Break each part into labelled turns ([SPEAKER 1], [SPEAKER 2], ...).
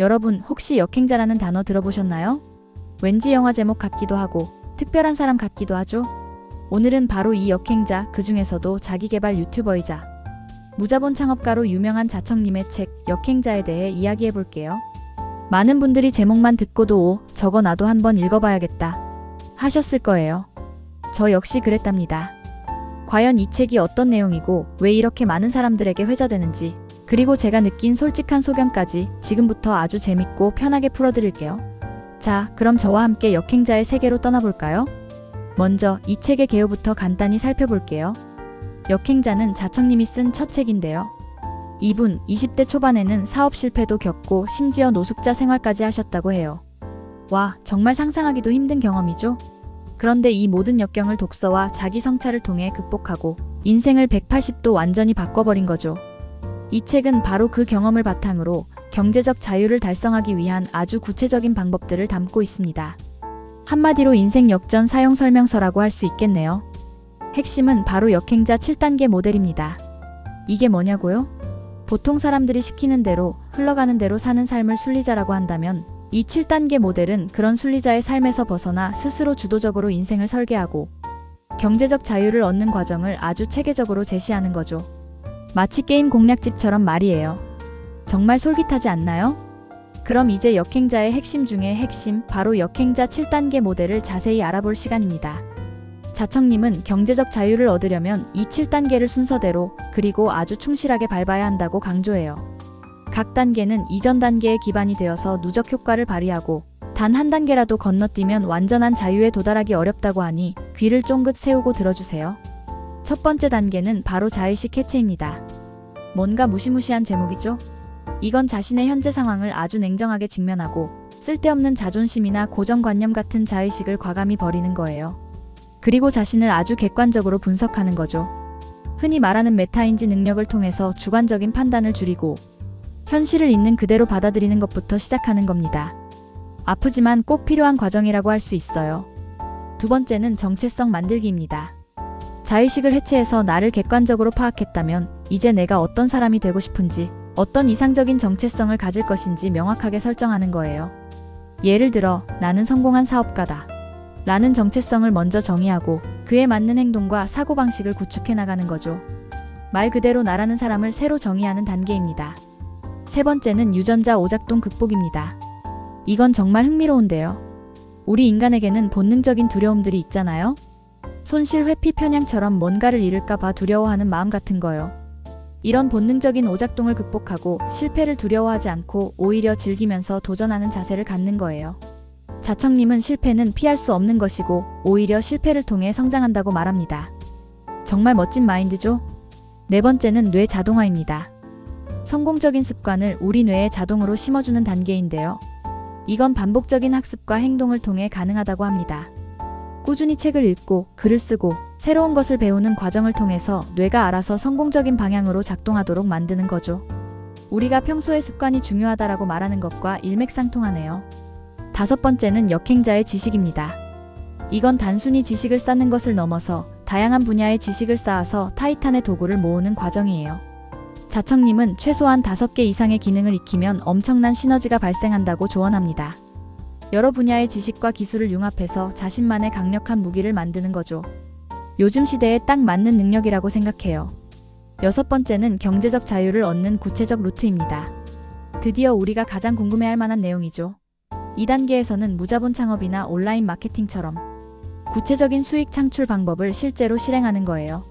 [SPEAKER 1] 여러분 혹시 역행자라는 단어 들어보셨나요? 왠지 영화 제목 같기도 하고 특별한 사람 같기도 하죠? 오늘은 바로 이 역행자 그 중에서도 자기개발 유튜버이자 무자본 창업가로 유명한 자청님의 책 역행자에 대해 이야기해 볼게요. 많은 분들이 제목만 듣고도 오, 저거 나도 한번 읽어봐야겠다 하셨을 거예요. 저 역시 그랬답니다. 과연 이 책이 어떤 내용이고 왜 이렇게 많은 사람들에게 회자되는지 그리고 제가 느낀 솔직한 소견까지 지금부터 아주 재밌고 편하게 풀어드릴게요. 자, 그럼 저와 함께 역행자의 세계로 떠나볼까요? 먼저 이 책의 개요부터 간단히 살펴볼게요. 역행자는 자청님이 쓴 첫 책인데요. 이분 20대 초반에는 사업 실패도 겪고 심지어 노숙자 생활까지 하셨다고 해요. 와, 정말 상상하기도 힘든 경험이죠? 그런데 이 모든 역경을 독서와 자기 성찰을 통해 극복하고 인생을 180도 완전히 바꿔버린 거죠. 이 책은 바로 그 경험을 바탕으로 경제적 자유를 달성하기 위한 아주 구체적인 방법들을 담고 있습니다. 한마디로 인생 역전 사용 설명서라고 할 수 있겠네요. 핵심은 바로 역행자 7단계 모델입니다. 이게 뭐냐고요? 보통 사람들이 시키는 대로 흘러가는 대로 사는 삶을 순리자라고 한다면 이 7단계 모델은 그런 순리자의 삶에서 벗어나 스스로 주도적으로 인생을 설계하고 경제적 자유를 얻는 과정을 아주 체계적으로 제시하는 거죠. 마치 게임 공략집처럼 말이에요. 정말 솔깃하지 않나요? 그럼 이제 역행자의 핵심 중의 핵심, 바로 역행자 7단계 모델을 자세히 알아볼 시간입니다. 자청님은 경제적 자유를 얻으려면 이 7단계를 순서대로 그리고 아주 충실하게 밟아야 한다고 강조해요. 각 단계는 이전 단계의 기반이 되어서 누적 효과를 발휘하고 단 한 단계라도 건너뛰면 완전한 자유에 도달하기 어렵다고 하니 귀를 쫑긋 세우고 들어주세요. 첫 번째 단계는 바로 자의식 해체입니다. 뭔가 무시무시한 제목이죠? 이건 자신의 현재 상황을 아주 냉정하게 직면하고 쓸데없는 자존심이나 고정관념 같은 자의식을 과감히 버리는 거예요. 그리고 자신을 아주 객관적으로 분석하는 거죠. 흔히 말하는 메타인지 능력을 통해서 주관적인 판단을 줄이고 현실을 있는 그대로 받아들이는 것부터 시작하는 겁니다. 아프지만 꼭 필요한 과정이라고 할 수 있어요. 두 번째는 정체성 만들기입니다. 자의식을 해체해서 나를 객관적으로 파악했다면 이제 내가 어떤 사람이 되고 싶은지 어떤 이상적인 정체성을 가질 것인지 명확하게 설정하는 거예요. 예를 들어 나는 성공한 사업가다. 라는 정체성을 먼저 정의하고 그에 맞는 행동과 사고방식을 구축해 나가는 거죠. 말 그대로 나라는 사람을 새로 정의하는 단계입니다. 세 번째는 유전자 오작동 극복입니다. 이건 정말 흥미로운데요. 우리 인간에게는 본능적인 두려움들이 있잖아요. 손실 회피 편향처럼 뭔가를 잃을까봐 두려워하는 마음 같은 거요. 이런 본능적인 오작동을 극복하고 실패를 두려워하지 않고 오히려 즐기면서 도전하는 자세를 갖는 거예요. 자청님은 실패는 피할 수 없는 것이고 오히려 실패를 통해 성장한다고 말합니다. 정말 멋진 마인드죠? 네 번째는 뇌 자동화입니다. 성공적인 습관을 우리 뇌에 자동으로 심어주는 단계인데요. 이건 반복적인 학습과 행동을 통해 가능하다고 합니다. 꾸준히 책을 읽고 글을 쓰고 새로운 것을 배우는 과정을 통해서 뇌가 알아서 성공적인 방향으로 작동하도록 만드는 거죠. 우리가 평소에 습관이 중요하다라고 말하는 것과 일맥상통하네요. 다섯 번째는 역행자의 지식입니다. 이건 단순히 지식을 쌓는 것을 넘어서 다양한 분야의 지식을 쌓아서 타이탄의 도구를 모으는 과정이에요. 자청님은 최소한 5개 이상의 기능을 익히면 엄청난 시너지가 발생한다고 조언합니다. 여러 분야의 지식과 기술을 융합해서 자신만의 강력한 무기를 만드는 거죠. 요즘 시대에 딱 맞는 능력이라고 생각해요. 여섯 번째는 경제적 자유를 얻는 구체적 루트입니다. 드디어 우리가 가장 궁금해할 만한 내용이죠. 2단계에서는 무자본 창업이나 온라인 마케팅처럼 구체적인 수익 창출 방법을 실제로 실행하는 거예요.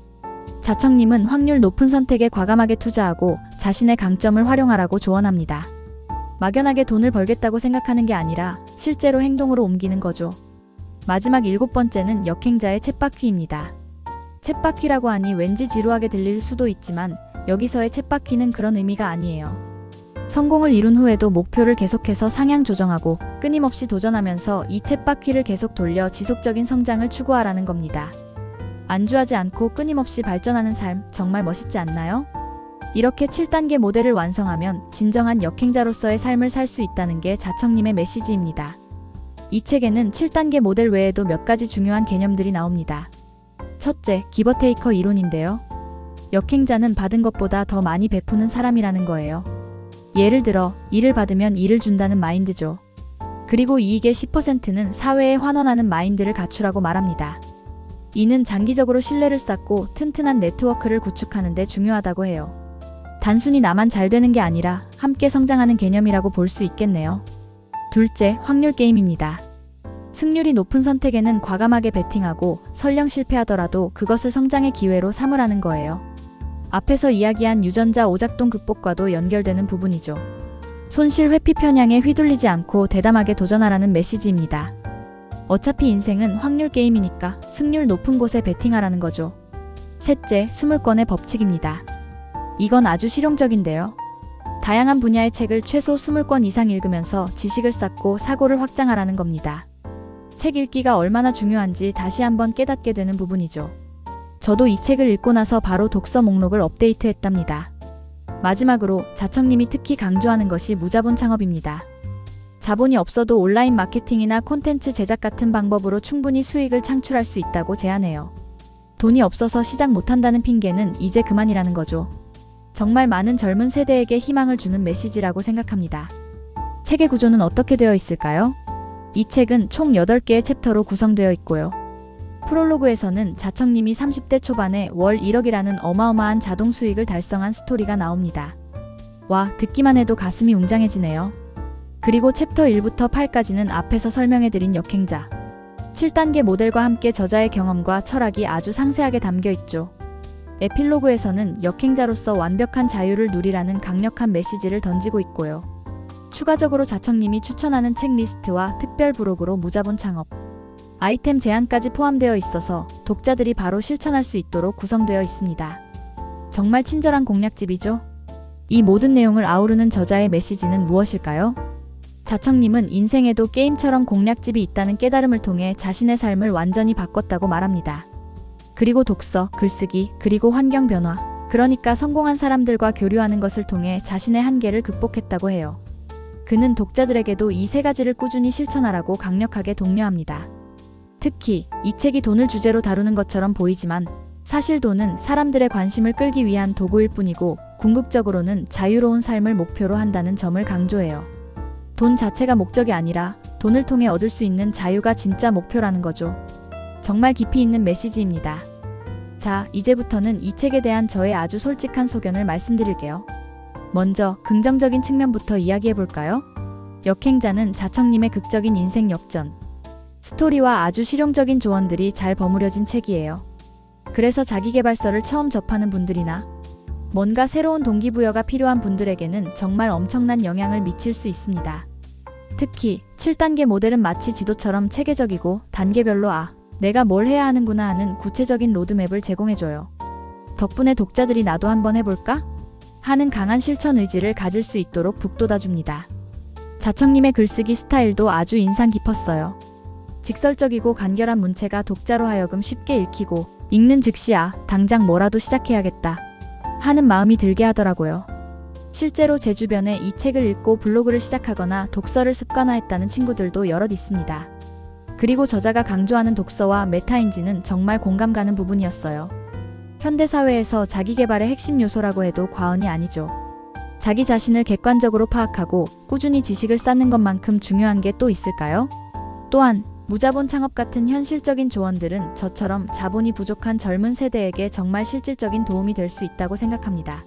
[SPEAKER 1] 자청님은 확률 높은 선택에 과감하게 투자하고 자신의 강점을 활용하라고 조언합니다. 막연하게 돈을 벌겠다고 생각하는 게 아니라 실제로 행동으로 옮기는 거죠. 마지막 일곱 번째는 역행자의 챗바퀴입니다. 챗바퀴라고 하니 왠지 지루하게 들릴 수도 있지만 여기서의 챗바퀴는 그런 의미가 아니에요. 성공을 이룬 후에도 목표를 계속해서 상향 조정하고 끊임없이 도전하면서 이 챗바퀴를 계속 돌려 지속적인 성장을 추구하라는 겁니다. 안주하지 않고 끊임없이 발전하는 삶 정말 멋있지 않나요? 이렇게 7단계 모델을 완성하면 진정한 역행자로서의 삶을 살 수 있다는 게 자청님의 메시지입니다. 이 책에는 7단계 모델 외에도 몇 가지 중요한 개념들이 나옵니다. 첫째, 기버테이커 이론인데요. 역행자는 받은 것보다 더 많이 베푸는 사람이라는 거예요. 예를 들어, 일을 받으면 일을 준다는 마인드죠. 그리고 이익의 10%는 사회에 환원하는 마인드를 갖추라고 말합니다. 이는 장기적으로 신뢰를 쌓고 튼튼한 네트워크를 구축하는 데 중요하다고 해요. 단순히 나만 잘 되는 게 아니라 함께 성장하는 개념이라고 볼 수 있겠네요. 둘째, 확률 게임입니다. 승률이 높은 선택에는 과감하게 베팅하고 설령 실패하더라도 그것을 성장의 기회로 삼으라는 거예요. 앞에서 이야기한 유전자 오작동 극복과도 연결되는 부분이죠. 손실 회피 편향에 휘둘리지 않고 대담하게 도전하라는 메시지입니다. 어차피 인생은 확률 게임이니까 승률 높은 곳에 베팅하라는 거죠. 셋째, 스물권의 법칙입니다. 이건 아주 실용적인데요. 다양한 분야의 책을 최소 20권 이상 읽으면서 지식을 쌓고 사고를 확장하라는 겁니다. 책 읽기가 얼마나 중요한지 다시 한번 깨닫게 되는 부분이죠. 저도 이 책을 읽고 나서 바로 독서 목록을 업데이트 했답니다. 마지막으로 자청님이 특히 강조하는 것이 무자본 창업입니다. 자본이 없어도 온라인 마케팅이나 콘텐츠 제작 같은 방법으로 충분히 수익을 창출할 수 있다고 제안해요. 돈이 없어서 시작 못한다는 핑계는 이제 그만이라는 거죠. 정말 많은 젊은 세대에게 희망을 주는 메시지라고 생각합니다. 책의 구조는 어떻게 되어 있을까요? 이 책은 총 8개의 챕터로 구성되어 있고요. 프롤로그에서는 자청님이 30대 초반에 월 1억이라는 어마어마한 자동 수익을 달성한 스토리가 나옵니다. 와, 듣기만 해도 가슴이 웅장해지네요. 그리고 챕터 1부터 8까지는 앞에서 설명해드린 역행자. 7단계 모델과 함께 저자의 경험과 철학이 아주 상세하게 담겨 있죠. 에필로그에서는 역행자로서 완벽한 자유를 누리라는 강력한 메시지를 던지고 있고요. 추가적으로 자청님이 추천하는 책 리스트와 특별 부록으로 무자본 창업, 아이템 제한까지 포함되어 있어서 독자들이 바로 실천할 수 있도록 구성되어 있습니다. 정말 친절한 공략집이죠? 이 모든 내용을 아우르는 저자의 메시지는 무엇일까요? 자청님은 인생에도 게임처럼 공략집이 있다는 깨달음을 통해 자신의 삶을 완전히 바꿨다고 말합니다. 그리고 독서, 글쓰기, 그리고 환경 변화. 그러니까 성공한 사람들과 교류하는 것을 통해 자신의 한계를 극복했다고 해요. 그는 독자들에게도 이 세 가지를 꾸준히 실천하라고 강력하게 독려합니다. 특히 이 책이 돈을 주제로 다루는 것처럼 보이지만 사실 돈은 사람들의 관심을 끌기 위한 도구일 뿐이고 궁극적으로는 자유로운 삶을 목표로 한다는 점을 강조해요. 돈 자체가 목적이 아니라 돈을 통해 얻을 수 있는 자유가 진짜 목표라는 거죠. 정말 깊이 있는 메시지입니다. 자, 이제부터는 이 책에 대한 저의 아주 솔직한 소견을 말씀드릴게요. 먼저 긍정적인 측면부터 이야기해 볼까요? 역행자는 자청님의 극적인 인생 역전. 스토리와 아주 실용적인 조언들이 잘 버무려진 책이에요. 그래서 자기계발서를 처음 접하는 분들이나 뭔가 새로운 동기부여가 필요한 분들에게는 정말 엄청난 영향을 미칠 수 있습니다. 특히 7단계 모델은 마치 지도처럼 체계적이고 단계별로 아, 내가 뭘 해야 하는구나 하는 구체적인 로드맵을 제공해줘요. 덕분에 독자들이 나도 한번 해볼까? 하는 강한 실천 의지를 가질 수 있도록 북돋아줍니다. 자청님의 글쓰기 스타일도 아주 인상 깊었어요. 직설적이고 간결한 문체가 독자로 하여금 쉽게 읽히고 읽는 즉시 아, 당장 뭐라도 시작해야겠다 하는 마음이 들게 하더라고요. 실제로 제 주변에 이 책을 읽고 블로그를 시작하거나 독서를 습관화했다는 친구들도 여럿 있습니다. 그리고 저자가 강조하는 독서와 메타인지는 정말 공감 가는 부분이었어요. 현대사회에서 자기개발의 핵심 요소라고 해도 과언이 아니죠. 자기 자신을 객관적으로 파악하고 꾸준히 지식을 쌓는 것만큼 중요한 게 또 있을까요? 또한 무자본 창업 같은 현실적인 조언들은 저처럼 자본이 부족한 젊은 세대에게 정말 실질적인 도움이 될 수 있다고 생각합니다.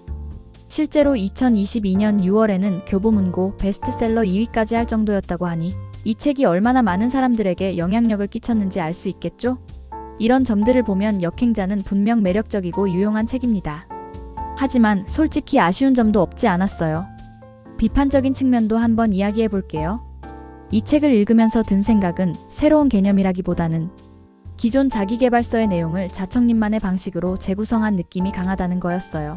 [SPEAKER 1] 실제로 2022년 6월에는 교보문고 베스트셀러 2위까지 할 정도였다고 하니 이 책이 얼마나 많은 사람들에게 영향력을 끼쳤는지 알 수 있겠죠? 이런 점들을 보면 역행자는 분명 매력적이고 유용한 책입니다. 하지만 솔직히 아쉬운 점도 없지 않았어요. 비판적인 측면도 한번 이야기해 볼게요. 이 책을 읽으면서 든 생각은 새로운 개념이라기보다는 기존 자기개발서의 내용을 자청님만의 방식으로 재구성한 느낌이 강하다는 거였어요.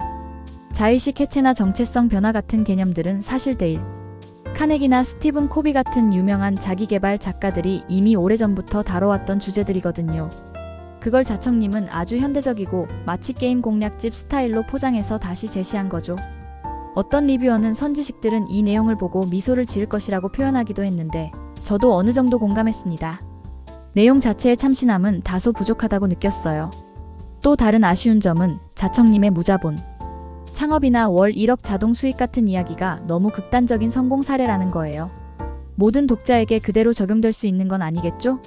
[SPEAKER 1] 자의식 해체나 정체성 변화 같은 개념들은 사실 데일, 카네기나 스티븐 코비 같은 유명한 자기개발 작가들이 이미 오래전부터 다뤄왔던 주제들이거든요. 그걸 자청님은 아주 현대적이고 마치 게임 공략집 스타일로 포장해서 다시 제시한 거죠. 어떤 리뷰어는 선지식들은 이 내용을 보고 미소를 지을 것이라고 표현하기도 했는데 저도 어느 정도 공감했습니다. 내용 자체의 참신함은 다소 부족하다고 느꼈어요. 또 다른 아쉬운 점은 자청님의 무자본. 창업이나 월 1억 자동 수익 같은 이야기가 너무 극단적인 성공 사례라는 거예요. 모든 독자에게 그대로 적용될 수 있는 건 아니겠죠?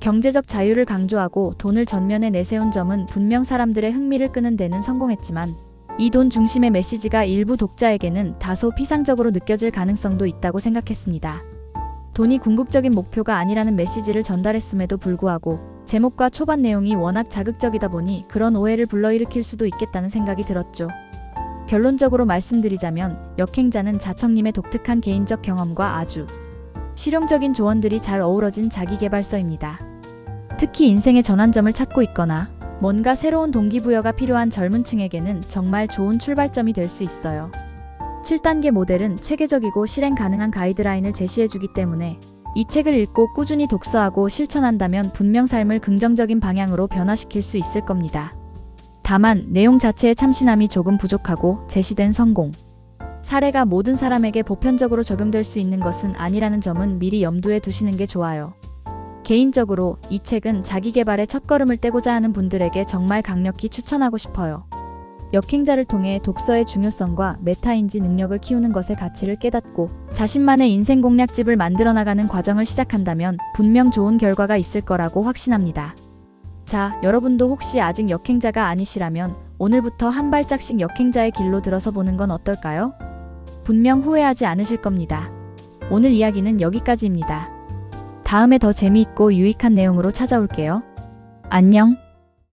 [SPEAKER 1] 경제적 자유를 강조하고 돈을 전면에 내세운 점은 분명 사람들의 흥미를 끄는 데는 성공했지만 이 돈 중심의 메시지가 일부 독자에게는 다소 피상적으로 느껴질 가능성도 있다고 생각했습니다. 돈이 궁극적인 목표가 아니라는 메시지를 전달했음에도 불구하고 제목과 초반 내용이 워낙 자극적이다 보니 그런 오해를 불러일으킬 수도 있겠다는 생각이 들었죠. 결론적으로 말씀드리자면 역행자는 자청님의 독특한 개인적 경험과 아주 실용적인 조언들이 잘 어우러진 자기개발서입니다. 특히 인생의 전환점을 찾고 있거나 뭔가 새로운 동기부여가 필요한 젊은 층에게는 정말 좋은 출발점이 될 수 있어요. 7단계 모델은 체계적이고 실행 가능한 가이드라인을 제시해주기 때문에 이 책을 읽고 꾸준히 독서하고 실천한다면 분명 삶을 긍정적인 방향으로 변화시킬 수 있을 겁니다. 다만 내용 자체의 참신함이 조금 부족하고 제시된 성공. 사례가 모든 사람에게 보편적으로 적용될 수 있는 것은 아니라는 점은 미리 염두에 두시는 게 좋아요. 개인적으로 이 책은 자기 개발의 첫걸음을 떼고자 하는 분들에게 정말 강력히 추천하고 싶어요. 역행자를 통해 독서의 중요성과 메타인지 능력을 키우는 것의 가치를 깨닫고 자신만의 인생 공략집을 만들어 나가는 과정을 시작한다면 분명 좋은 결과가 있을 거라고 확신합니다. 자, 여러분도 혹시 아직 역행자가 아니시라면 오늘부터 한 발짝씩 역행자의 길로 들어서 보는 건 어떨까요? 분명 후회하지 않으실 겁니다. 오늘 이야기는 여기까지입니다. 다음에 더 재미있고 유익한 내용으로 찾아올게요. 안녕.